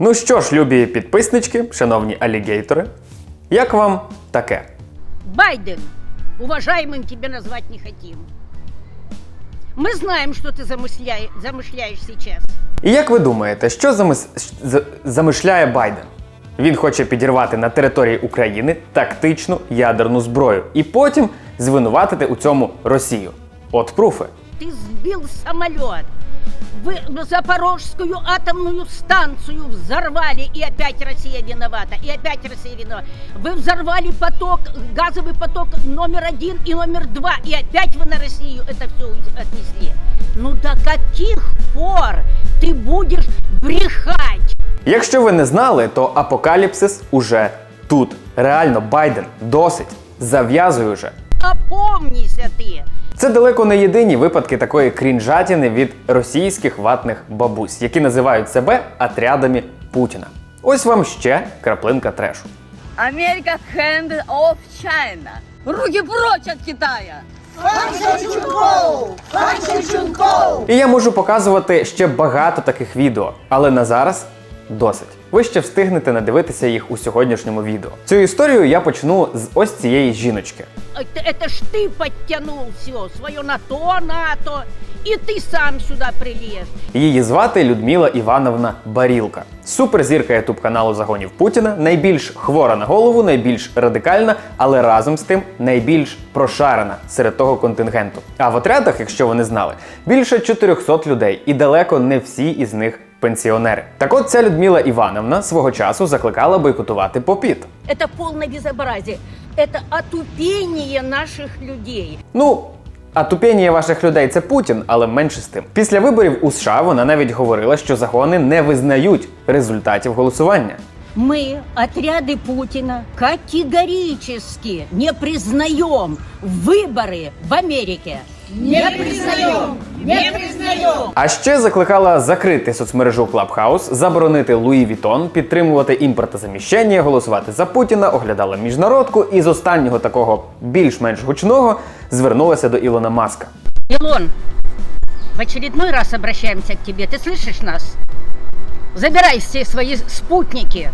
Ну що ж, любі підписнички, шановні алігейтори, як вам таке? Байден, уважаемым тебя назвать не хотим. Мы знаем, что ты замышляй- замышляешь сейчас. І як ви думаєте, що замис... з- замишляє Байден? Він хоче підірвати на території України тактичну ядерну зброю і потім звинуватити у цьому Росію. От пруфи. Ты сбил самолет. Вы Запорожскую атомную станцию взорвали, и опять Россия виновата, и опять Россия виновата. Вы взорвали поток, газовый поток номер один и номер два, и опять вы на Россию это все отнесли. Ну до каких пор ты будешь брехать? Якщо ви не знали, то апокаліпсис уже тут. Реально, Байден досить. Зав'язуй уже. Опомнися ты! Це далеко не єдині випадки такої крінжатіни від російських ватних бабусь, які називають себе отрядами Путіна. Ось вам ще краплинка трешу. Америка hand off China. Руки прочь от Китая! І я можу показувати ще багато таких відео, але на зараз досить. Ви ще встигнете надивитися їх у сьогоднішньому відео. Цю історію я почну з ось цієї жіночки. Это, это ж ты подтянул все, свое на то, НАТО, и ты сам сюда прилез. Її звати Людмила Івановна Барілка. Суперзірка ютуб каналу Загонів Путіна, найбільш хвора на голову, найбільш радикальна, але разом з тим найбільш прошарена серед того контингенту. А в отрядах, якщо ви не знали, більше 400 людей, і далеко не всі із них пенсіонери. Так от ця Людмила Івановна свого часу закликала бойкотувати попіт. Это полное безобразие. Это отупение наших людей. Ну. А тупіння ваших людей це Путін, але менше з тим. Після виборів у США вона навіть говорила, що загони не визнають результатів голосування. Мы, отряды Путина, категорически не признаем выборы в Америке. Не признаем! Не признаем! А ще закликала закрити соцмережу Clubhouse, заборонити Луї Вітон, підтримувати імпортозаміщення, голосувати за Путіна, оглядала міжнародку і з останнього такого більш-менш гучного звернулася до Ілона Маска. Илон, в очередной раз обращаемся к тебе. Ты слышишь нас? Забирай все свои спутники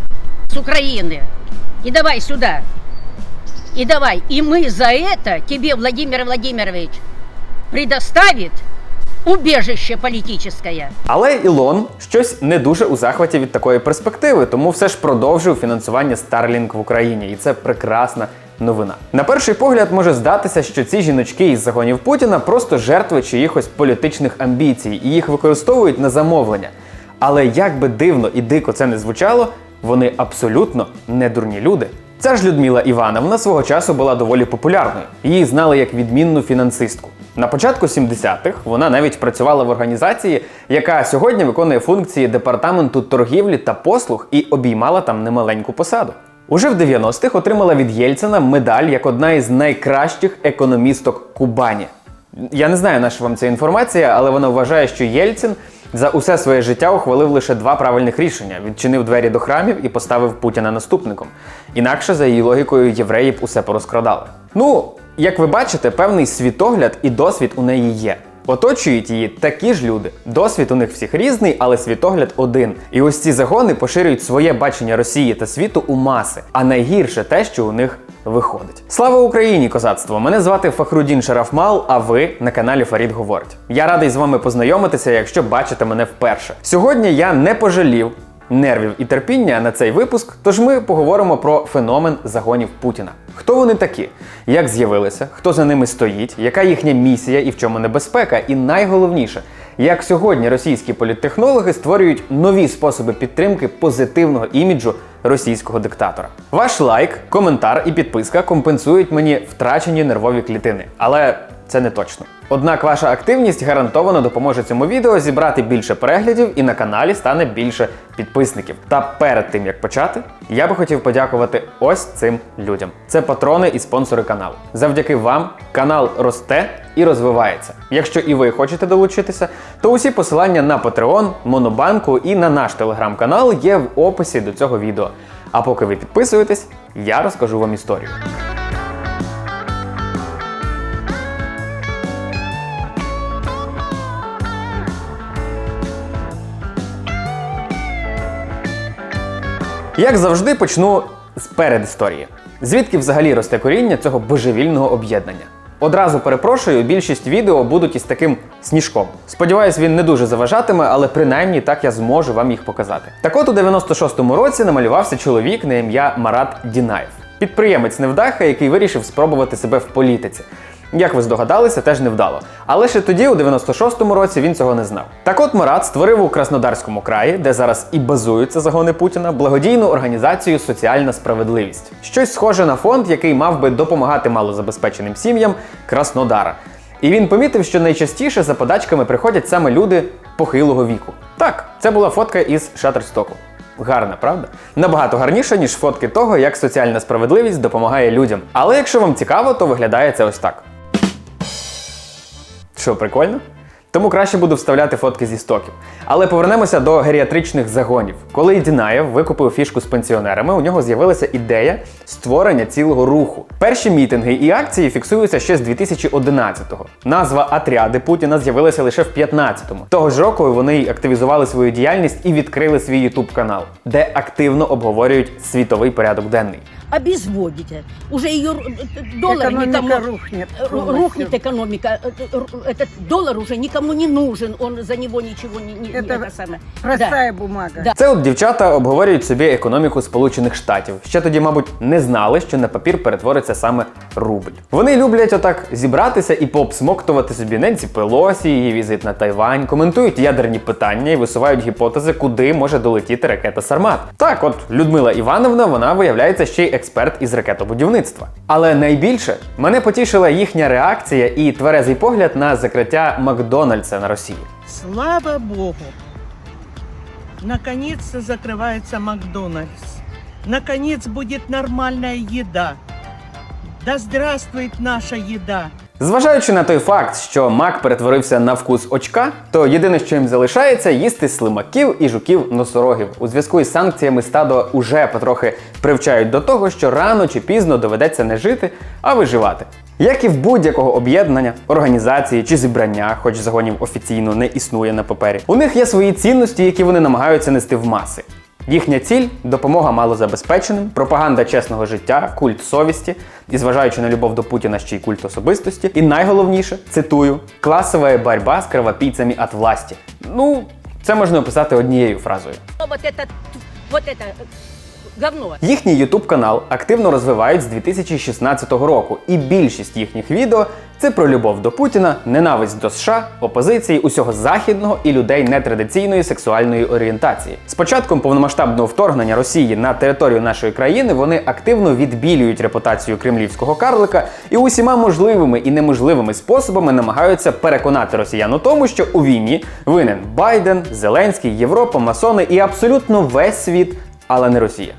с Украины и давай сюда. И давай. И мы за это тебе, Владимир Владимирович, предоставит убежище политическое. Але Ілон щось не дуже у захваті від такої перспективи, тому все ж продовжив фінансування Starlink в Україні, і це прекрасна новина. На перший погляд може здатися, що ці жіночки із загонів Путіна просто жертви чиїхось політичних амбіцій і їх використовують на замовлення. Але як би дивно і дико це не звучало, вони абсолютно не дурні люди. Ця ж Людмила Івановна свого часу була доволі популярною. Її знали як відмінну фінансистку. На початку 70-х вона навіть працювала в організації, яка сьогодні виконує функції департаменту торгівлі та послуг і обіймала там немаленьку посаду. Уже в 90-х отримала від Єльцина медаль як одна із найкращих економісток Кубані. Я не знаю, на що вам ця інформація, але вона вважає, що Єльцин за усе своє життя ухвалив лише два правильних рішення: відчинив двері до храмів і поставив Путіна наступником. Інакше, за її логікою, євреї б усе порозкрадали. Ну, як ви бачите, певний світогляд і досвід у неї є. Оточують її такі ж люди. Досвід у них всіх різний, але світогляд один. І ось ці загони поширюють своє бачення Росії та світу у маси. А найгірше те, що у них виходить. Слава Україні, козацтво! Мене звати Фахрудін Шарафмал, а ви на каналі Фарід Говорить. Я радий з вами познайомитися, якщо бачите мене вперше. Сьогодні я не пожалів нервів і терпіння на цей випуск, тож ми поговоримо про феномен загонів Путіна. Хто вони такі? Як з'явилися, хто за ними стоїть, яка їхня місія і в чому небезпека? І найголовніше, як сьогодні російські політтехнологи створюють нові способи підтримки позитивного іміджу російського диктатора. Ваш лайк, коментар і підписка компенсують мені втрачені нервові клітини, але це не точно. Однак ваша активність гарантовано допоможе цьому відео зібрати більше переглядів і на каналі стане більше підписників. Та перед тим як почати, я би хотів подякувати ось цим людям. Це патрони і спонсори каналу. Завдяки вам канал росте і розвивається. Якщо і ви хочете долучитися, то усі посилання на Patreon, Монобанку і на наш телеграм-канал є в описі до цього відео. А поки ви підписуєтесь, я розкажу вам історію. Як завжди, почну з передісторії. Звідки взагалі росте коріння цього божевільного об'єднання? Одразу перепрошую, більшість відео будуть із таким сніжком. Сподіваюсь, він не дуже заважатиме, але принаймні так я зможу вам їх показати. Так от у 96-му році намалювався чоловік на ім'я Марат Дінаєв. Підприємець невдаха, який вирішив спробувати себе в політиці. Як ви здогадалися, теж невдало. Але ще тоді, у 96-му році, він цього не знав. Так от Марат створив у Краснодарському краї, де зараз і базуються загони Путіна, благодійну організацію Соціальна справедливість. Щось схоже на фонд, який мав би допомагати малозабезпеченим сім'ям Краснодара. І він помітив, що найчастіше за подачками приходять саме люди похилого віку. Так, це була фотка із Шаттерстоку. Гарна, правда? Набагато гарніша, ніж фотки того, як соціальна справедливість допомагає людям. Але якщо вам цікаво, то виглядає це ось так. Що, прикольно? Тому краще буду вставляти фотки зі стоків. Але повернемося до геріатричних загонів. Коли Дінаєв викупив фішку з пенсіонерами, у нього з'явилася ідея створення цілого руху. Перші мітинги і акції фіксуються ще з 2011-го. Назва Атряди Путіна з'явилася лише в 15-му. Того ж року вони активізували свою діяльність і відкрили свій ютуб канал, де активно обговорюють світовий порядок денний Обезводите. Уже ее доллар Экономика никому... рухнет Р- полностью. Рухнет экономика. Э, э, р- Этот доллар уже никому не нужен. Он за него ничего не... не- Это это самое. Простая бумага. Да. Це от дівчата обговорюють собі економіку Сполучених Штатів. Ще тоді, мабуть, не знали, що на папір перетвориться саме рубль. Вони люблять отак зібратися і пообсмоктувати собі Ненсі Пелосі, її візит на Тайвань, коментують ядерні питання і висувають гіпотези, куди може долетіти ракета Сармат. Так, от Людмила Івановна, вона виявляється ще й експерт із ракетобудівництва. Але найбільше мене потішила їхня реакція і тверезий погляд на закриття Макдональдса на Росії. Слава Богу! Наконець закривається Макдональдс. Наконець буде нормальна їда. Да здравствует наша еда! Зважаючи на той факт, що мак перетворився на вкус очка, то єдине, що їм залишається, їсти слимаків і жуків носорогів. У зв'язку із санкціями стадо уже потрохи привчають до того, що рано чи пізно доведеться не жити, а виживати. Як і в будь-якого об'єднання, організації чи зібрання, хоч загонів офіційно не існує на папері, у них є свої цінності, які вони намагаються нести в маси. Їхня ціль допомога малозабезпеченим, пропаганда чесного життя, культ совісті, і зважаючи на любов до Путіна ще й культ особистості. І найголовніше, цитую, класова боротьба з кровопійцями від власті. Ну, це можна описати однією фразою. Вот это, вот это э, говно. Їхній YouTube канал активно розвивають з 2016 року, і більшість їхніх відео це про любов до Путіна, ненависть до США, опозиції, усього західного і людей нетрадиційної сексуальної орієнтації. З початком повномасштабного вторгнення Росії на територію нашої країни вони активно відбілюють репутацію кремлівського карлика і усіма можливими і неможливими способами намагаються переконати росіян у тому, що у війні винен Байден, Зеленський, Європа, масони і абсолютно весь світ, але не Росія.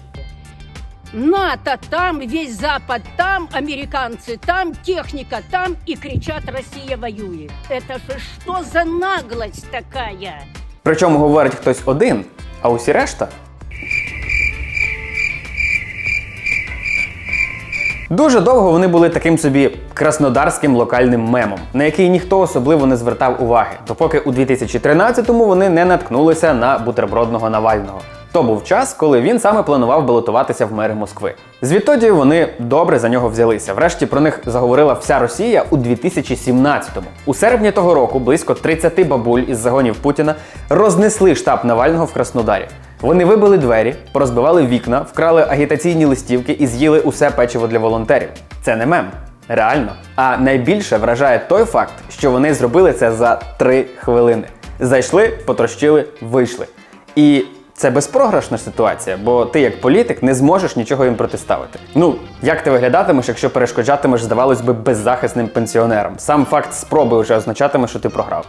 НАТО там, весь Запад там, американцы там, техника там и кричат «Россия воюет». Это же что за наглость такая? Причому говорить хтось один, а усі решта. Дуже довго вони були таким собі краснодарським локальним мемом, на який ніхто особливо не звертав уваги, допоки у 2013-му вони не наткнулися на бутербродного Навального. То був час, коли він саме планував балотуватися в мери Москви. Звідтоді вони добре за нього взялися. Врешті про них заговорила вся Росія у 2017-му. У серпні того року близько 30 бабуль із загонів Путіна рознесли штаб Навального в Краснодарі. Вони вибили двері, порозбивали вікна, вкрали агітаційні листівки і з'їли усе печиво для волонтерів. Це не мем. Реально. А найбільше вражає той факт, що вони зробили це за три хвилини. Зайшли, потрощили, вийшли. І це безпрограшна ситуація, бо ти як політик не зможеш нічого їм протиставити. Ну, як ти виглядатимеш, якщо перешкоджатимеш, здавалось би, беззахисним пенсіонерам? Сам факт спроби вже означатиме, що ти програв.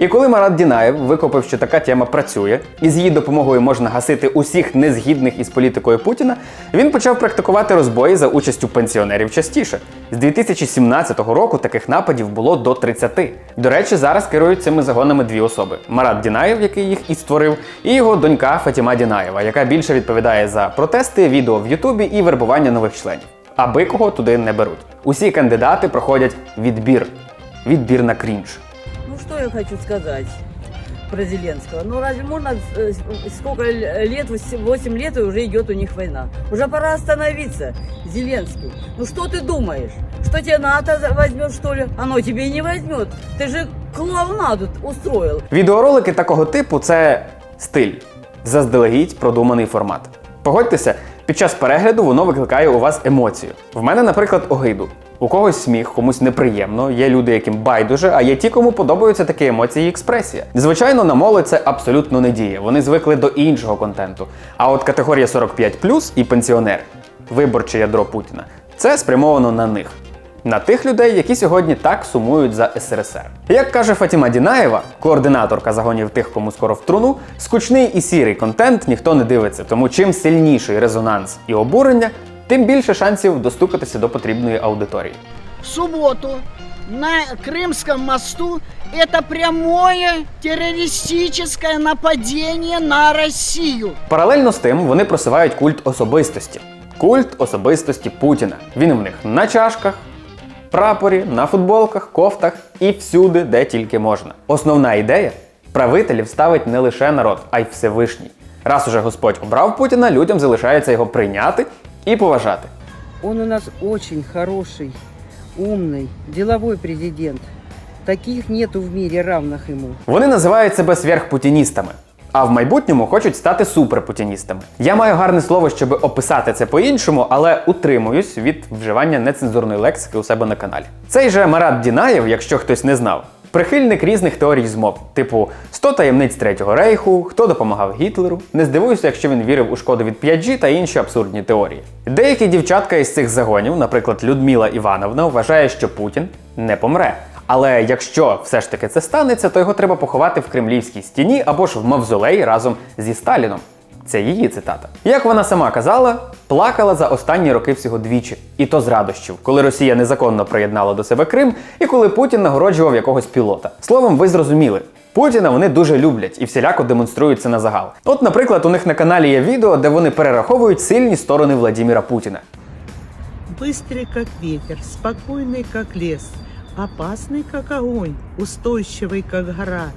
І коли Марат Дінаєв викопив, що така тема працює, і з її допомогою можна гасити усіх незгідних із політикою Путіна, він почав практикувати розбої за участю пенсіонерів частіше. З 2017 року таких нападів було до 30. До речі, зараз керують цими загонами дві особи: Марат Дінаєв, який їх і створив, і його донька Фатіма Дінаєва, яка більше відповідає за протести, відео в Ютубі і вербування нових членів. Аби кого туди не беруть. Усі кандидати проходять відбір. Відбір на крінж Ну что я хочу сказать? про Зеленского. Ну разве можно э, с- сколько л- лет, 8 лет и уже идет у них война? Уже пора остановиться, Зеленский. Ну что ты думаешь? Что тебе НАТО за- возьмет, что ли? Оно тебе и не возьмет. Ты же клоунаду устроил. Відеоролики такого типу це стиль, заздалегідь продуманий формат. Погодьтеся, під час перегляду воно викликає у вас емоцію. В мене, наприклад, огиду. У когось сміх, комусь неприємно, є люди, яким байдуже, а є ті, кому подобаються такі емоції і експресія. Звичайно, на молодь це абсолютно не діє. Вони звикли до іншого контенту. А от категорія 45 і пенсіонери, виборче ядро Путіна, це спрямовано на них. На тих людей, які сьогодні так сумують за СРСР. Як каже Фатіма Дінаєва, координаторка загонів тих, кому скоро в труну, скучний і сірий контент ніхто не дивиться, тому чим сильніший резонанс і обурення, тим більше шансів достукатися до потрібної аудиторії. в субботу на Крымском мосту это прямое террористическое нападение на Россию. Паралельно з тим вони просувають культ особистості. Культ особистості Путіна. Він в них на чашках, прапорі, на футболках, кофтах і всюди, де тільки можна. Основна ідея правителів ставить не лише народ, а й Всевишній. Раз уже Господь обрав Путіна, людям залишається його прийняти і поважати. Он у нас очень хороший, умный, деловой президент. Таких нету в мире равных ему. Вони називають себе сверхпутіністами, а в майбутньому хочуть стати суперпутіністами. Я маю гарне слово, щоб описати це по-іншому, але утримуюсь від вживання нецензурної лексики у себе на каналі. Цей же Марат Дінаєв, якщо хтось не знав. Прихильник різних теорій змов, типу 100 таємниць Третього рейху, хто допомагав Гітлеру. Не здивуюся, якщо він вірив у шкоду від 5G та інші абсурдні теорії. Деякі дівчатка із цих загонів, наприклад, Людмила Івановна, вважає, що Путін не помре. Але якщо все ж таки це станеться, то його треба поховати в кремлівській стіні або ж в мавзолеї разом зі Сталіном. Це її цитата. Як вона сама казала, плакала за останні роки всього двічі, і то з радощів, коли Росія незаконно приєднала до себе Крим, і коли Путін нагороджував якогось пілота. Словом, ви зрозуміли. Путіна вони дуже люблять і всіляко демонструють це на загал. От, наприклад, у них на каналі є відео, де вони перераховують сильні сторони Владіміра Путіна. Быстрый, как ветер, спокойный, как лес, опасный, как огонь, устойчивый, как гора,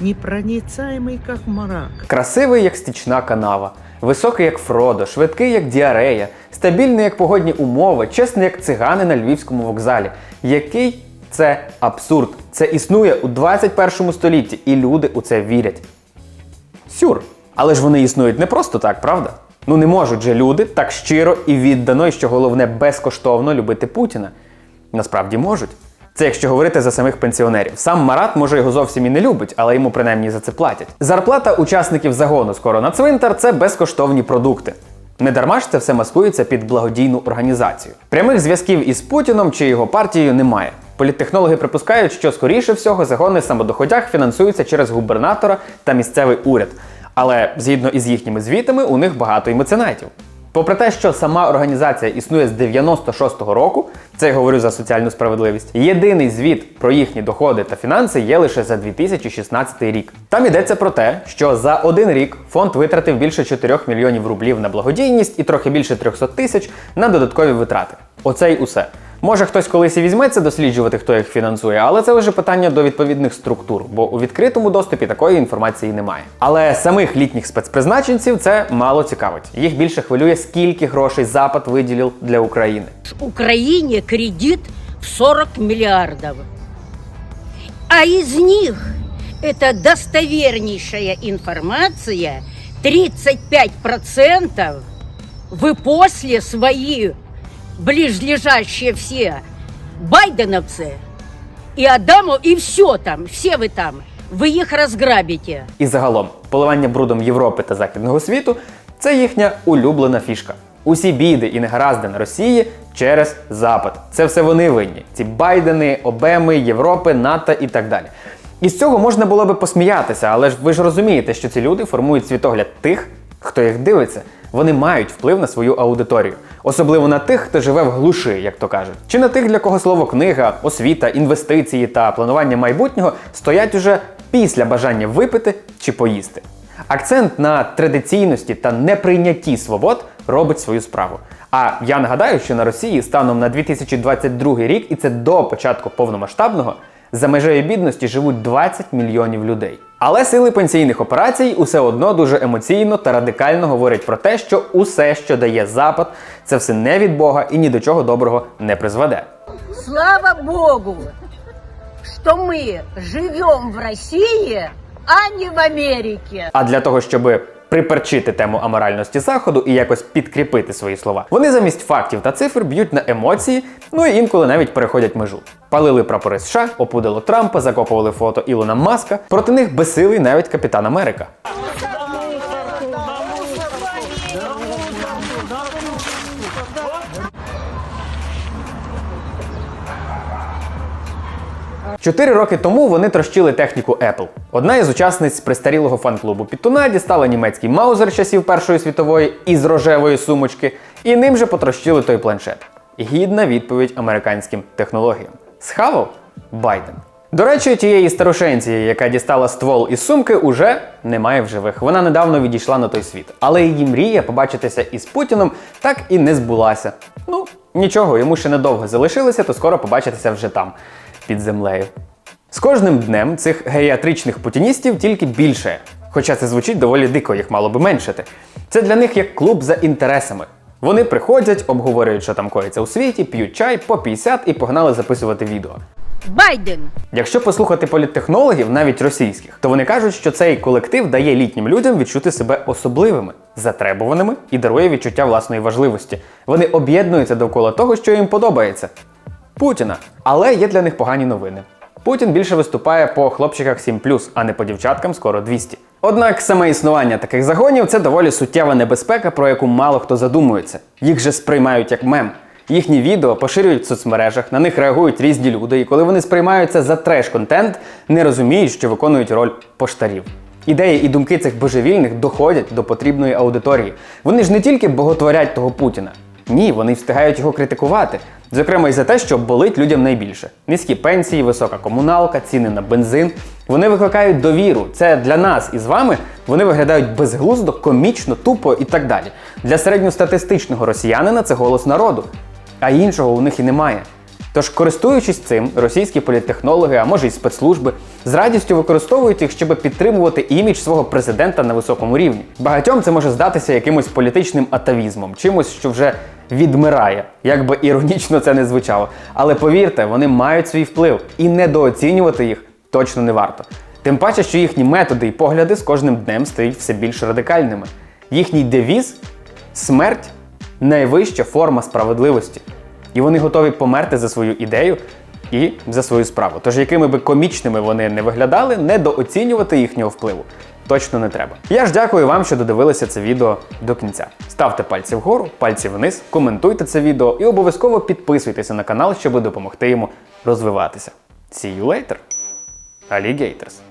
непроницаемый, как мрак. Красивий, як стічна канава, високий, як Фродо, швидкий, як діарея, стабільний, як погодні умови, чесний, як цигани на львівському вокзалі. Який це абсурд? Це існує у 21 столітті, і люди у це вірять. Сюр. Але ж вони існують не просто так, правда? Ну не можуть же люди так щиро і віддано, і що головне безкоштовно любити Путіна. Насправді можуть. Це якщо говорити за самих пенсіонерів. Сам Марат може його зовсім і не любить, але йому принаймні за це платять. Зарплата учасників загону скоро на цвинтар це безкоштовні продукти. Не дарма ж це все маскується під благодійну організацію. Прямих зв'язків із Путіном чи його партією немає. Політтехнологи припускають, що скоріше всього загони самодоходях фінансуються через губернатора та місцевий уряд. Але згідно із їхніми звітами, у них багато і меценатів. Попри те, що сама організація існує з 96-го року, це я говорю за соціальну справедливість. Єдиний звіт про їхні доходи та фінанси є лише за 2016 рік. Там йдеться про те, що за один рік фонд витратив більше 4 мільйонів рублів на благодійність і трохи більше 300 тисяч на додаткові витрати. Оце й усе. Може хтось колись і візьметься досліджувати, хто їх фінансує, але це вже питання до відповідних структур, бо у відкритому доступі такої інформації немає. Але самих літніх спецпризначенців це мало цікавить. Їх більше хвилює, скільки грошей Запад виділив для України. Украине кредит в 40 миллиардов. А из них, это достовернейшая информация, 35% вы после свои ближлежащие все байденовцы и Адамов, и все там, все вы там, вы их разграбите. І загалом, поливання брудом Європи та Західного світу це їхня улюблена фішка. Усі біди і негаразди на Росії через Запад. Це все вони винні. Ці Байдени, Обеми, Європи, НАТО і так далі. І з цього можна було би посміятися, але ж ви ж розумієте, що ці люди формують світогляд тих, хто їх дивиться. Вони мають вплив на свою аудиторію, особливо на тих, хто живе в глуші, як то кажуть, чи на тих, для кого слово книга, освіта, інвестиції та планування майбутнього стоять уже після бажання випити чи поїсти. Акцент на традиційності та неприйнятті свобод робить свою справу. А я нагадаю, що на Росії станом на 2022 рік, і це до початку повномасштабного, За межею бідності живуть 20 мільйонів людей. Але сили пенсійних операцій усе одно дуже емоційно та радикально говорять про те, що усе, що дає Запад, це все не від Бога і ні до чого доброго не призведе. Слава Богу, что мы живем в России, а не в Америке. А для того, щоб приперчити тему аморальності заходу і якось підкріпити свої слова, вони замість фактів та цифр б'ють на емоції, ну і інколи навіть переходять межу. Палили прапори США, опудило Трампа, закопували фото Ілона Маска. Проти них безсилий навіть капітан Америка. Чотири роки тому вони трощили техніку Apple. Одна із учасниць пристарілого фан-клубу Пітуна дістала німецький маузер часів Першої світової із рожевої сумочки, і ним же потрощили той планшет. Гідна відповідь американським технологіям. Схавав Байден. До речі, тієї старушенці, яка дістала ствол із сумки, уже немає в живих. Вона недавно відійшла на той світ. Але її мрія побачитися із Путіном так і не збулася. Ну, нічого, йому ще недовго залишилося, то скоро побачитися вже там, під землею. З кожним днем цих геріатричних путіністів тільки більше. Хоча це звучить доволі дико, їх мало би меншити. Це для них як клуб за інтересами. Вони приходять, обговорюють, що там коїться у світі, п'ють чай по 50 і погнали записувати відео. Байден, Якщо послухати політтехнологів, навіть російських, то вони кажуть, що цей колектив дає літнім людям відчути себе особливими, затребуваними і дарує відчуття власної важливості. Вони об'єднуються довкола того, що їм подобається Путіна. Але є для них погані новини. Путін більше виступає по хлопчиках 7 а не по дівчаткам скоро 200. Однак саме існування таких загонів це доволі суттєва небезпека, про яку мало хто задумується. Їх же сприймають як мем. Їхні відео поширюють в соцмережах, на них реагують різні люди, і коли вони сприймаються за треш-контент, не розуміють, що виконують роль поштарів. Ідеї і думки цих божевільних доходять до потрібної аудиторії. Вони ж не тільки боготворять того Путіна. Ні, вони встигають його критикувати. Зокрема, і за те, що болить людям найбільше: низькі пенсії, висока комуналка, ціни на бензин. Вони викликають довіру. Це для нас і з вами вони виглядають безглуздо, комічно, тупо і так далі. Для середньостатистичного росіянина це голос народу, а іншого у них і немає. Тож, користуючись цим, російські політтехнологи, а може й спецслужби, з радістю використовують їх, щоб підтримувати імідж свого президента на високому рівні. Багатьом це може здатися якимось політичним атавізмом, чимось, що вже відмирає, як би іронічно це не звучало. Але повірте, вони мають свій вплив, і недооцінювати їх точно не варто. Тим паче, що їхні методи і погляди з кожним днем стають все більш радикальними. Їхній девіз смерть найвища форма справедливості. І вони готові померти за свою ідею і за свою справу. Тож, якими би комічними вони не виглядали, недооцінювати їхнього впливу точно не треба. Я ж дякую вам, що додивилися це відео до кінця. Ставте пальці вгору, пальці вниз, коментуйте це відео і обов'язково підписуйтеся на канал, щоб допомогти йому розвиватися. See you later, alligators!